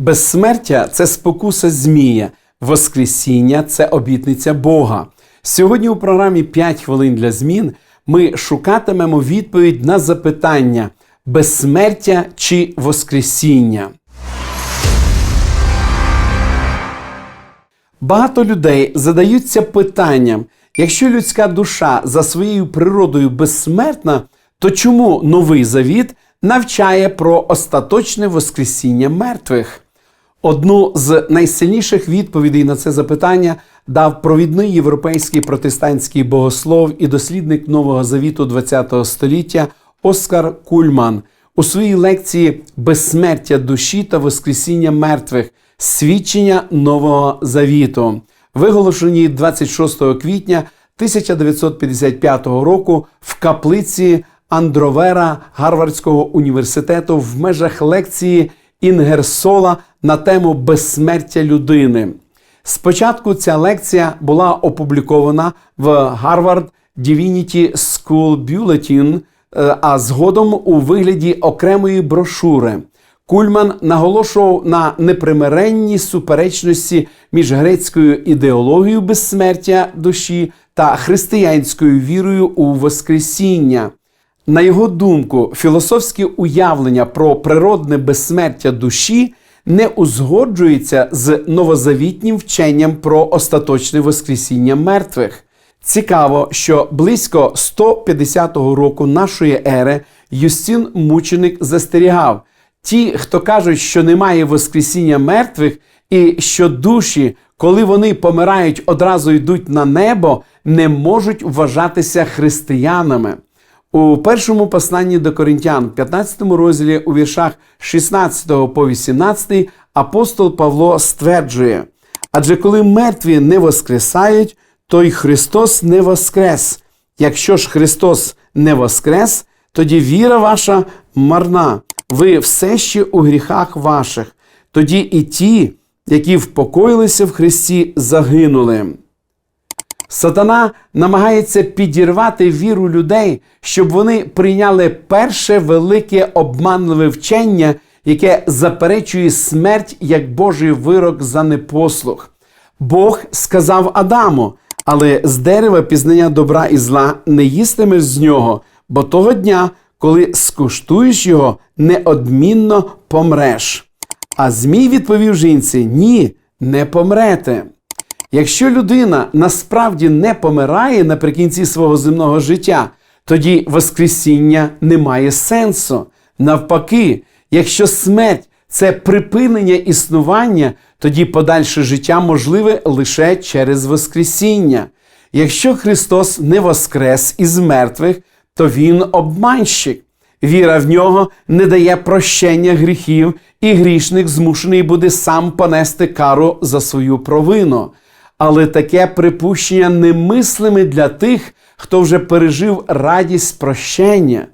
Безсмертя це спокуса Змія, Воскресіння це обітниця Бога. Сьогодні у програмі «5 хвилин для змін ми шукатимемо відповідь на запитання безсмертя чи Воскресіння. Багато людей задаються питанням: якщо людська душа за своєю природою безсмертна, то чому новий завіт навчає про остаточне Воскресіння мертвих? Одну з найсильніших відповідей на це запитання дав провідний європейський протестантський богослов і дослідник Нового Завіту ХХ століття Оскар Кульман. У своїй лекції Безсмертя душі та Воскресіння мертвих. Свідчення Нового Завіту, виголошеній 26 квітня 1955 року в каплиці Андровера Гарвардського університету в межах лекції Інгерсола на тему безсмертя людини. Спочатку ця лекція була опублікована в Harvard Divinity School Bulletin, а згодом у вигляді окремої брошури. Кульман наголошував на непримиренній суперечності між грецькою ідеологією безсмертя душі та християнською вірою у Воскресіння. На його думку, філософське уявлення про природне безсмертя душі не узгоджується з новозавітнім вченням про остаточне Воскресіння мертвих. Цікаво, що близько 150 року нашої ери Юстін Мученик застерігав: ті, хто кажуть, що немає Воскресіння мертвих, і що душі, коли вони помирають, одразу йдуть на небо, не можуть вважатися християнами. У першому посланні до Коринтян, 15 розділі у віршах 16 по 18, апостол Павло стверджує: адже коли мертві не воскресають, то й Христос не воскрес. Якщо ж Христос не воскрес, тоді віра ваша марна, ви все ще у гріхах ваших, тоді і ті, які впокоїлися в Христі, загинули. Сатана намагається підірвати віру людей, щоб вони прийняли перше велике обманливе вчення, яке заперечує смерть як Божий вирок за непослух. Бог сказав Адаму, але з дерева пізнання добра і зла не їстимеш з нього, бо того дня, коли скуштуєш його, неодмінно помреш. А Змій відповів жінці: Ні, не помрете. Якщо людина насправді не помирає наприкінці свого земного життя, тоді Воскресіння не має сенсу. Навпаки, якщо смерть це припинення існування, тоді подальше життя можливе лише через Воскресіння. Якщо Христос не воскрес із мертвих, то Він обманщик. Віра в нього не дає прощення гріхів, і грішник змушений буде сам понести кару за свою провину. Але таке припущення немислиме для тих, хто вже пережив радість прощення.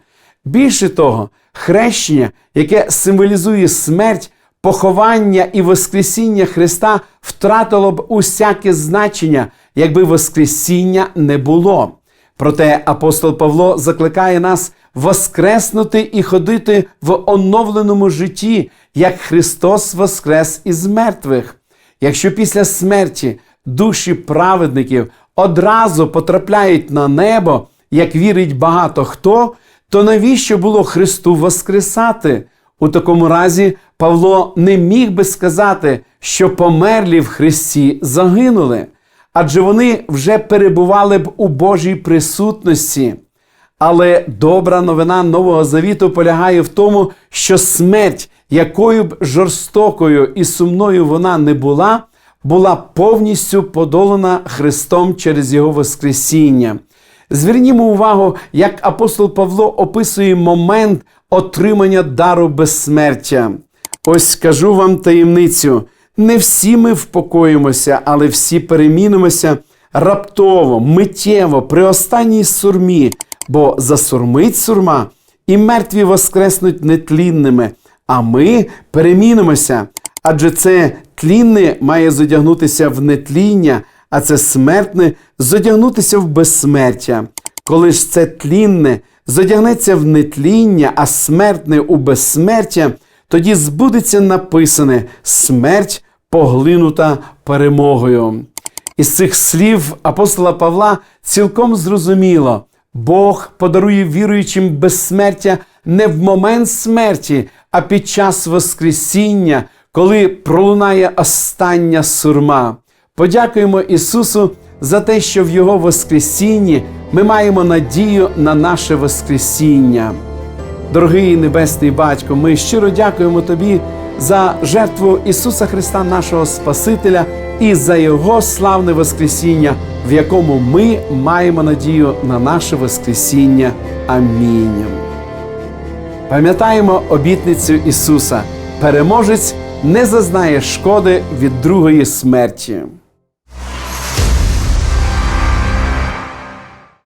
Більше того, хрещення, яке символізує смерть, поховання і Воскресіння Христа, втратило б усяке значення, якби Воскресіння не було. Проте апостол Павло закликає нас воскреснути і ходити в оновленому житті, як Христос воскрес із мертвих. Якщо після смерті душі праведників одразу потрапляють на небо, як вірить багато хто, то навіщо було Христу воскресати? У такому разі Павло не міг би сказати, що померлі в Христі загинули, адже вони вже перебували б у Божій присутності. Але добра новина Нового Завіту полягає в тому, що смерть, якою б жорстокою і сумною вона не була, була повністю подолана Христом через Його Воскресіння. Звернімо увагу, як апостол Павло описує момент отримання дару безсмертя. Ось скажу вам таємницю: не всі ми впокоїмося, але всі перемінимося раптово, миттєво, при останній сурмі, бо засурмить сурма, і мертві воскреснуть нетлінними, а ми перемінимося. Адже це тлінне має зодягнутися в нетління, а це смертне зодягнутися в безсмертя. Коли ж це тлінне зодягнеться в нетління, а смертне у безсмертя, тоді збудеться написане смерть поглинута перемогою. Із цих слів апостола Павла цілком зрозуміло, Бог подарує віруючим безсмертя не в момент смерті, а під час Воскресіння, коли пролунає остання сурма. Подякуємо Ісусу за те, що в Його Воскресінні ми маємо надію на наше Воскресіння. Дорогий Небесний Батько, ми щиро дякуємо Тобі за жертву Ісуса Христа, нашого Спасителя, і за Його славне Воскресіння, в якому ми маємо надію на наше Воскресіння. Амінь. Пам'ятаємо обітницю Ісуса: переможець не зазнає шкоди від другої смерті.